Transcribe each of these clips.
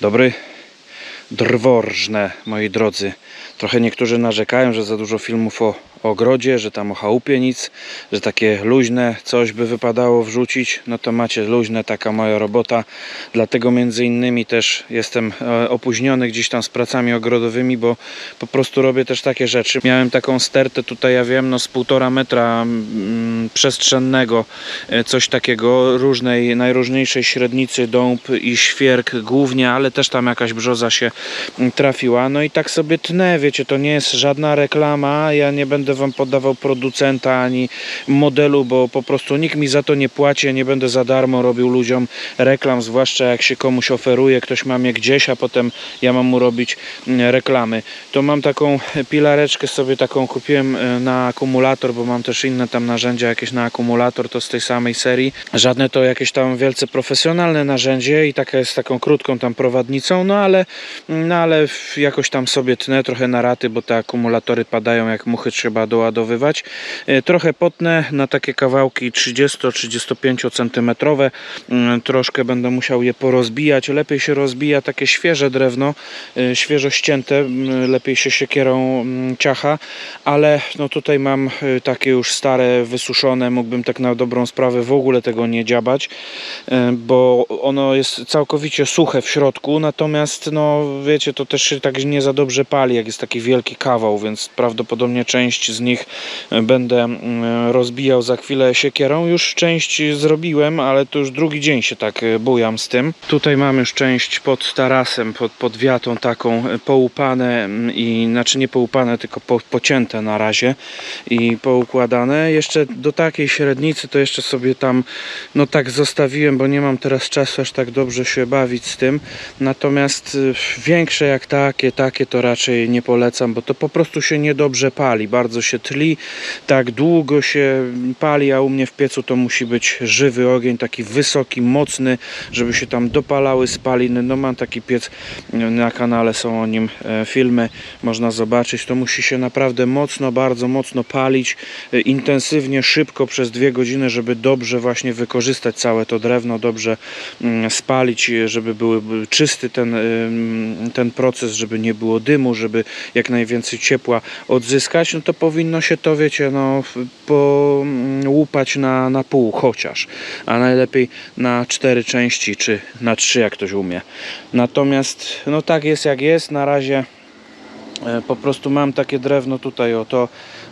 Dobry. Drworżne, moi drodzy. Trochę niektórzy narzekają, że za dużo filmów o ogrodzie, że tam o chałupie nic, że takie luźne coś by wypadało wrzucić. No to macie luźne, taka moja robota. Dlatego między innymi też jestem e, opóźniony gdzieś tam z pracami ogrodowymi, bo po prostu robię też takie rzeczy. Miałem taką stertę tutaj, ja wiem, no z półtora metra mm, przestrzennego, e, coś takiego, różnej, najróżniejszej średnicy, dąb i świerk głównie, ale też tam jakaś brzoza się trafiła. No i tak sobie tnę, wiecie, to nie jest żadna reklama, ja nie będę wam podawał producenta ani modelu, bo po prostu nikt mi za to nie płaci, ja nie będę za darmo robił ludziom reklam, zwłaszcza jak się komuś oferuje, ktoś ma mnie gdzieś, a potem ja mam mu robić mm, reklamy. To mam taką pilareczkę sobie taką kupiłem e, na akumulator, bo mam też inne tam narzędzia jakieś na akumulator, to z tej samej serii. Żadne to jakieś tam wielce profesjonalne narzędzie i taka jest taką krótką tam prowadnicą, no ale, no ale jakoś tam sobie tnę trochę na raty, bo te akumulatory padają jak muchy trzeba doładowywać. E, Trochę potnę na takie kawałki 30-35 cm. Troszkę będę musiał je porozbijać. Lepiej się rozbija takie świeże drewno, e, świeżo ścięte, lepiej się siekierą ciacha, ale no tutaj mam e, takie już stare, wysuszone, mógłbym tak na dobrą sprawę w ogóle tego nie dziabać, bo ono jest całkowicie suche w środku, natomiast no wiecie, to też się tak nie za dobrze pali, jak jest taki wielki kawał, więc prawdopodobnie część z nich e, będę mm, rozbijał za chwilę siekierą. Już część zrobiłem, ale to już drugi dzień się tak e, bujam z tym. Tutaj mam już część pod tarasem, pod, pod wiatą taką e, połupane mm, i znaczy nie połupane, tylko po, pocięte na razie i poukładane. Jeszcze do takiej średnicy to jeszcze sobie tam no tak zostawiłem, bo nie mam teraz czasu aż tak dobrze się bawić z tym. Natomiast większe jak takie, takie to raczej nie polecam, bo to po prostu się niedobrze pali, bardzo się tli, tak długo się pali, a u mnie w piecu to musi być żywy ogień, taki wysoki, mocny, żeby się tam dopalały spaliny. No mam taki piec, y, na kanale są o nim e, filmy, można zobaczyć. To musi się naprawdę mocno, bardzo mocno palić, y, intensywnie, szybko przez dwie godziny, żeby dobrze właśnie wykorzystać całe to drewno, dobrze mm, spalić, żeby był czysty ten, ten proces, żeby nie było dymu, żeby jak najwięcej ciepła odzyskać, no to powinno się to, wiecie, no w- po, mm, łupać na, na pół chociaż, a najlepiej na cztery części, czy na trzy, jak ktoś umie. Natomiast, no tak jest jak jest, na razie E, Po prostu mam takie drewno tutaj, o to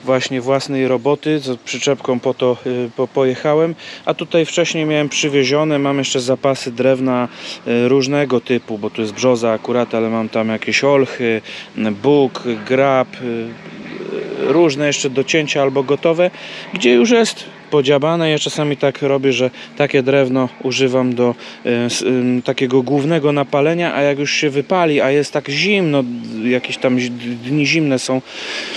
właśnie własnej roboty, z przyczepką po to y, po, pojechałem, a tutaj wcześniej miałem przywiezione, mam jeszcze zapasy drewna y, różnego typu, bo tu jest brzoza akurat, ale mam tam jakieś olchy, bóg, grab, y, różne jeszcze do cięcia albo gotowe, gdzie już jest podziabane. Ja czasami tak robię, że takie drewno używam do y, ym, takiego głównego napalenia, a jak już się wypali, a jest tak zimno, jakieś tam dni zimne są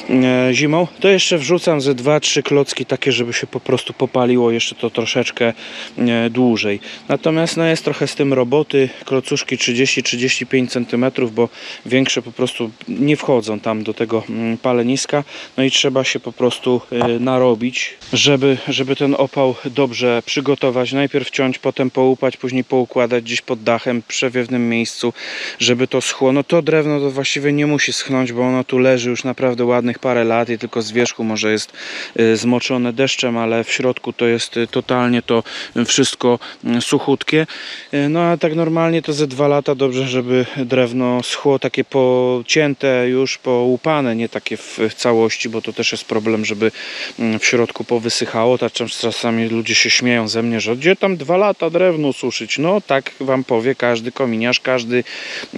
e, zimą, to jeszcze wrzucam ze 2-3 klocki takie, żeby się po prostu popaliło jeszcze to troszeczkę e, dłużej. Natomiast no, jest trochę z tym roboty, klocuszki 30-35 cm, bo większe po prostu nie wchodzą tam do tego mm, paleniska, no i trzeba się po prostu e, narobić, żeby, żeby ten opał dobrze przygotować. Najpierw ciąć, potem połupać, później poukładać gdzieś pod dachem, przewiewnym miejscu, żeby to schło. No to drewno to właściwie nie musi schnąć, bo ono tu leży już naprawdę ładnych parę lat i tylko z wierzchu może jest y, zmoczone deszczem, ale w środku to jest y, totalnie to wszystko y, suchutkie. No a tak normalnie to ze dwa lata dobrze, żeby drewno schło takie pocięte, już połupane, nie takie w, całości, bo to też jest problem, żeby mm, w środku powysychało. Tak czas- czasami ludzie się śmieją ze mnie, że gdzie tam dwa lata drewno suszyć? No tak wam powie każdy kominiarz, każdy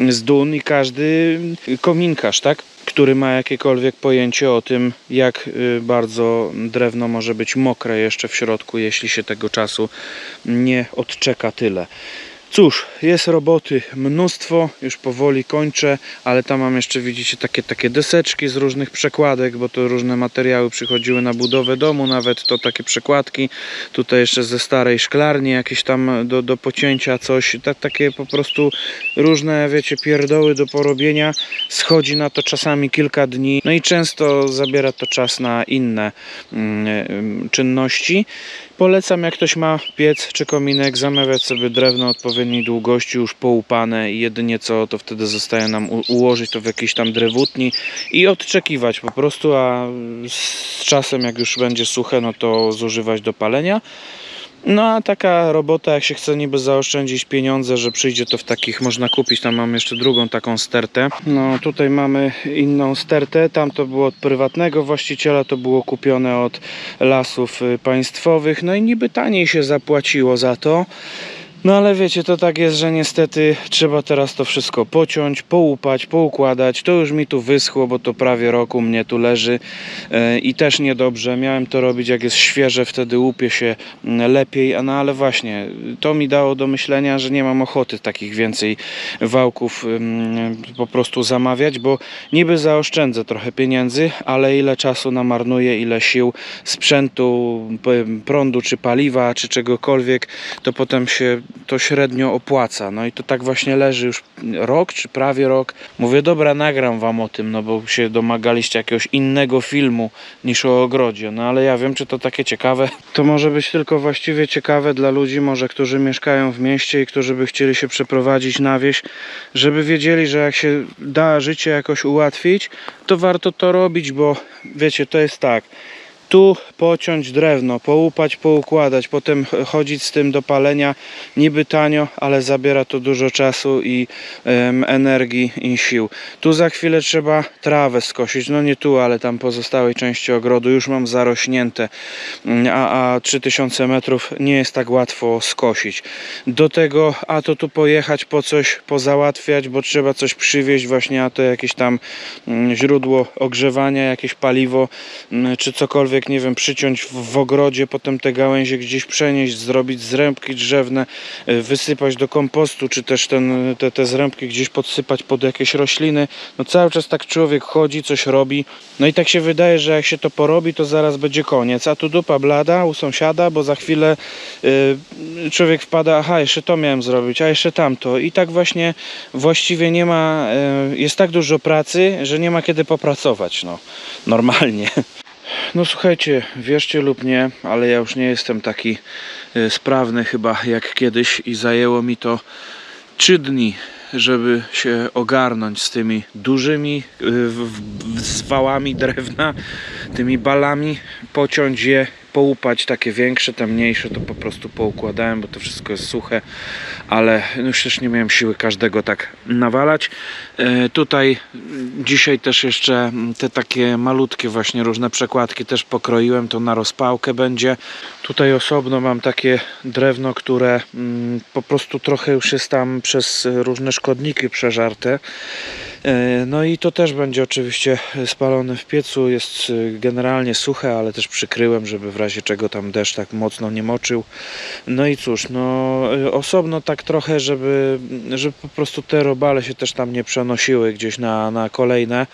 z dun i każdy kominkarz, tak? Który ma jakiekolwiek pojęcie o tym, jak y, bardzo drewno może być mokre jeszcze w środku, jeśli się tego czasu nie odczeka tyle. Cóż, jest roboty mnóstwo, już powoli kończę, ale tam mam jeszcze, widzicie, takie, takie deseczki z różnych przekładek, bo to różne materiały przychodziły na budowę domu, nawet to takie przekładki, tutaj jeszcze ze starej szklarni jakieś tam do, do pocięcia coś, ta, takie po prostu różne, wiecie, pierdoły do porobienia, schodzi na to czasami kilka dni, no i często zabiera to czas na inne mm, czynności. Polecam, jak ktoś ma piec czy kominek, zamawiać sobie drewno odpowiedniej długości, już połupane i jedynie co, to wtedy zostaje nam ułożyć to w jakiejś tam drewutni i odczekiwać po prostu, a z czasem jak już będzie suche, no to zużywać do palenia. No a taka robota, jak się chce niby zaoszczędzić pieniądze, że przyjdzie to w takich, można kupić, tam mam jeszcze drugą taką stertę. No tutaj mamy inną stertę, tam to było od prywatnego właściciela, to było kupione od lasów y, państwowych, no i niby taniej się zapłaciło za to. No ale wiecie, to tak jest, że niestety trzeba teraz to wszystko pociąć, połupać, poukładać. To już mi tu wyschło, bo to prawie roku mnie tu leży e, i też niedobrze. Miałem to robić jak jest świeże, wtedy łupie się lepiej. No ale właśnie, to mi dało do myślenia, że nie mam ochoty takich więcej wałków po prostu zamawiać, bo niby zaoszczędzę trochę pieniędzy, ale ile czasu namarnuję, ile sił, sprzętu, prądu czy paliwa, czy czegokolwiek, to potem się to średnio opłaca. No i to tak właśnie leży już rok, czy prawie rok. Mówię, dobra, nagram wam o tym, no bo się domagaliście jakiegoś innego filmu niż o ogrodzie. No ale ja wiem, czy to takie ciekawe. To może być tylko właściwie ciekawe dla ludzi, może którzy mieszkają w mieście i którzy by chcieli się przeprowadzić na wieś, żeby wiedzieli, że jak się da życie jakoś ułatwić, to warto to robić, bo wiecie, to jest tak tu pociąć drewno, połupać, poukładać, potem ch- chodzić z tym do palenia niby tanio, ale zabiera to dużo czasu i em, energii i sił. Tu za chwilę trzeba trawę skosić, no nie tu, ale tam pozostałej części ogrodu już mam zarośnięte, Mm, a, a 3000 metrów nie jest tak łatwo skosić. Do tego, a to tu pojechać po coś, pozałatwiać, bo trzeba coś przywieźć właśnie, a to jakieś tam mm, źródło ogrzewania, jakieś paliwo, mm, czy cokolwiek, nie wiem, przyciąć w, w ogrodzie, potem te gałęzie gdzieś przenieść, zrobić zrębki drzewne, y, wysypać do kompostu, czy też ten, te, te zrębki gdzieś podsypać pod jakieś rośliny. No cały czas tak człowiek chodzi, coś robi. No i tak się wydaje, że jak się to porobi, to zaraz będzie koniec. A tu dupa blada u sąsiada, bo za chwilę y, człowiek wpada, aha, jeszcze to miałem zrobić, a jeszcze tamto. I tak właśnie właściwie nie ma, y, jest tak dużo pracy, że nie ma kiedy popracować, no, normalnie. No słuchajcie, wierzcie lub nie, ale ja już nie jestem taki y, sprawny chyba jak kiedyś i zajęło mi to 3 dni, żeby się ogarnąć z tymi dużymi y, zwałami drewna, tymi balami, pociąć je, połupać takie większe, te mniejsze to po prostu poukładałem, bo to wszystko jest suche, ale już też nie miałem siły każdego tak nawalać. E, Tutaj dzisiaj też jeszcze te takie malutkie właśnie różne przekładki też pokroiłem, to na rozpałkę będzie. Tutaj osobno mam takie drewno, które mm, po prostu trochę już jest tam przez różne szkodniki przeżarte. E, No i to też będzie oczywiście spalone w piecu. Jest e, generalnie suche, ale też przykryłem, żeby w razie czego tam deszcz tak mocno nie moczył. No i cóż, no e, osobno tak trochę, żeby, żeby po prostu te robale się też tam nie przenosiły gdzieś na, na kolejne.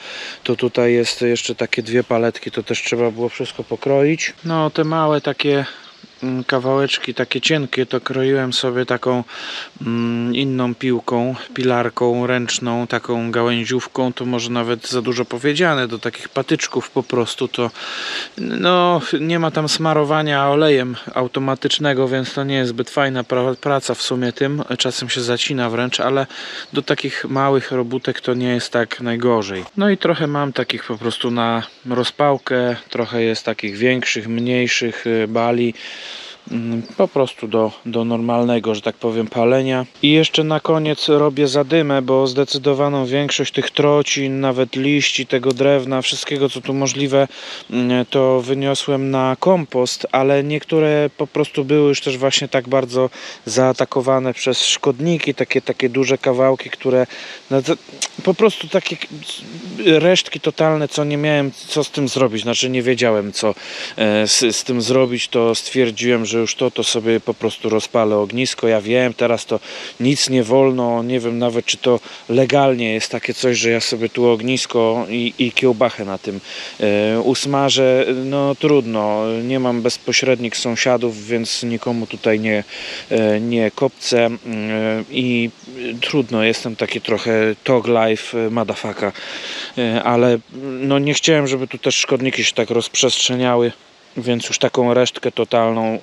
To tutaj jest jeszcze takie dwie paletki, to też trzeba było wszystko pokroić. No te małe takie kawałeczki takie cienkie to kroiłem sobie taką mm, inną piłką, pilarką ręczną, taką gałęziówką, to może nawet za dużo powiedziane, do takich patyczków po prostu to no nie ma tam smarowania olejem automatycznego, więc to nie jest zbyt fajna pra praca w sumie tym, czasem się zacina wręcz, ale do takich małych robótek to nie jest tak najgorzej. No i trochę mam takich po prostu na rozpałkę, trochę jest takich większych, mniejszych y, bali. mm, po prostu do, do normalnego, że tak powiem, palenia. I jeszcze na koniec robię zadymę, bo zdecydowaną większość tych trocin, nawet liści, tego drewna, wszystkiego co tu możliwe, mm, to wyniosłem na kompost, ale niektóre po prostu były już też właśnie tak bardzo zaatakowane przez szkodniki, takie, takie duże kawałki, które no po prostu takie resztki totalne, co nie miałem co z tym zrobić, znaczy nie wiedziałem co e, z, z tym zrobić, to stwierdziłem, że już to, to sobie po prostu rozpalę ognisko. Ja wiem, teraz to nic nie wolno, nie wiem nawet czy to legalnie jest takie coś, że ja sobie tu ognisko i, i kiełbachę na tym e, usmażę. No trudno, nie mam bezpośrednich sąsiadów, więc nikomu tutaj nie, e, nie kopcę. Mm, e, i trudno, jestem taki trochę tog life madafaka, ale no nie chciałem, żeby tu też szkodniki się tak rozprzestrzeniały więc już taką resztkę totalną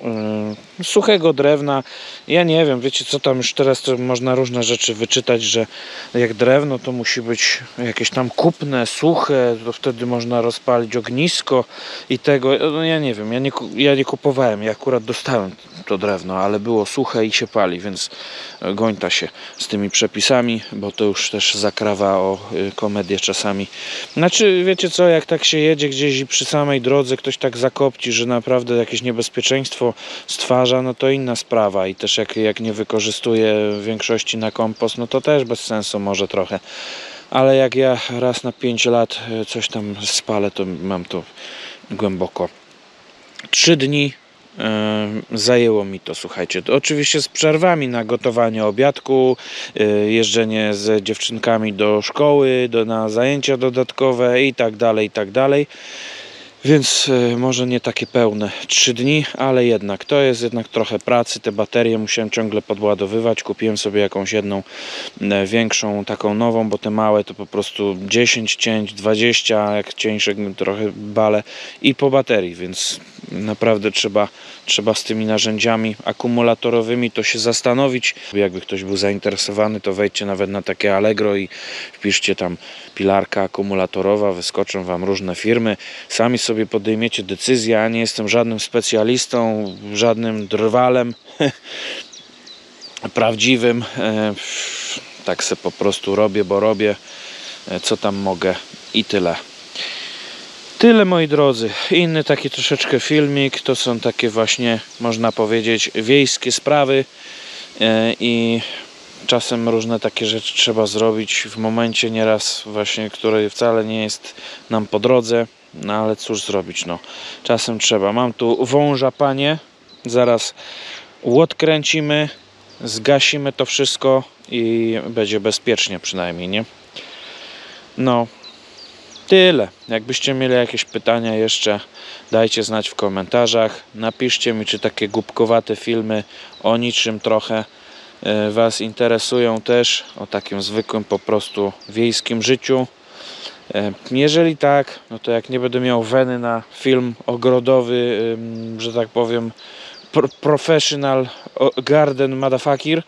y, suchego drewna. Ja nie wiem, wiecie co tam już teraz to można różne rzeczy wyczytać, że jak drewno to musi być jakieś tam kupne, suche, to wtedy można rozpalić ognisko i tego. No ja nie wiem, ja nie, ja nie kupowałem, ja akurat dostałem to drewno, ale było suche i się pali, więc gońta się z tymi przepisami, bo to już też zakrawa o y, komedię czasami. Znaczy, wiecie co, jak tak się jedzie gdzieś i przy samej drodze ktoś tak zakopci, że naprawdę jakieś niebezpieczeństwo stwarza, no to inna sprawa i też jak, jak nie wykorzystuje większości na kompost, no to też bez sensu może trochę. Ale jak ja raz na 5 lat y, coś tam spalę, to mam to głęboko. Trzy dni e, zajęło mi to, słuchajcie. To oczywiście z przerwami na gotowanie obiadku, e, jeżdżenie z dziewczynkami do szkoły, do, na zajęcia dodatkowe i tak dalej, i tak dalej. Więc e, może nie takie pełne trzy dni, ale jednak to jest jednak trochę pracy. Te baterie musiałem ciągle podładowywać. Kupiłem sobie jakąś jedną e, większą, taką nową, bo te małe to po prostu 10 cięć, 20, jak cieńsze trochę bale i po baterii, więc naprawdę trzeba, trzeba z tymi narzędziami akumulatorowymi to się zastanowić. Jakby ktoś był zainteresowany, to wejdźcie nawet na takie Allegro i wpiszcie tam pilarka akumulatorowa, wyskoczą Wam różne firmy. Sami sobie podejmiecie decyzję. Ja nie jestem żadnym specjalistą, żadnym drwalem prawdziwym. E, Tak se po prostu robię, bo robię e, co tam mogę i tyle. Tyle moi drodzy. Inny taki troszeczkę filmik. To są takie właśnie, można powiedzieć, wiejskie sprawy e, i czasem różne takie rzeczy trzeba zrobić w momencie nieraz właśnie, który wcale nie jest nam po drodze. No ale cóż zrobić, no. Czasem trzeba. Mam tu wąża panie. Zaraz łot kręcimy, zgasimy to wszystko i będzie bezpiecznie przynajmniej, nie? No, Tyle. Jakbyście mieli jakieś pytania jeszcze, dajcie znać w komentarzach. Napiszcie mi, czy takie głupkowate filmy o niczym trochę e, Was interesują też, o takim zwykłym po prostu wiejskim życiu. E, Jeżeli tak, no to jak nie będę miał weny na film ogrodowy, że tak powiem, pro- professional garden motherfucker,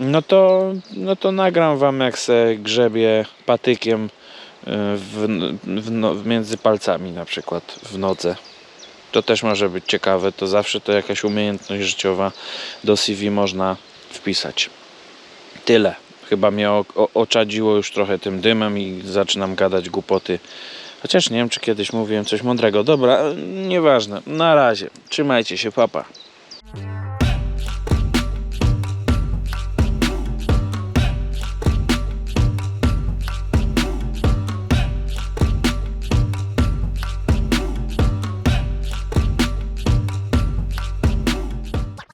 no to, no to nagram Wam jak se grzebie patykiem w, w, no, między palcami na przykład w nodze. To też może być ciekawe, to zawsze to jakaś umiejętność życiowa do CV można wpisać. Tyle. Chyba mnie oczadziło już trochę tym dymem i zaczynam gadać głupoty. Chociaż nie wiem, czy kiedyś mówiłem coś mądrego. Dobra, nieważne. Na razie. Trzymajcie się, papa.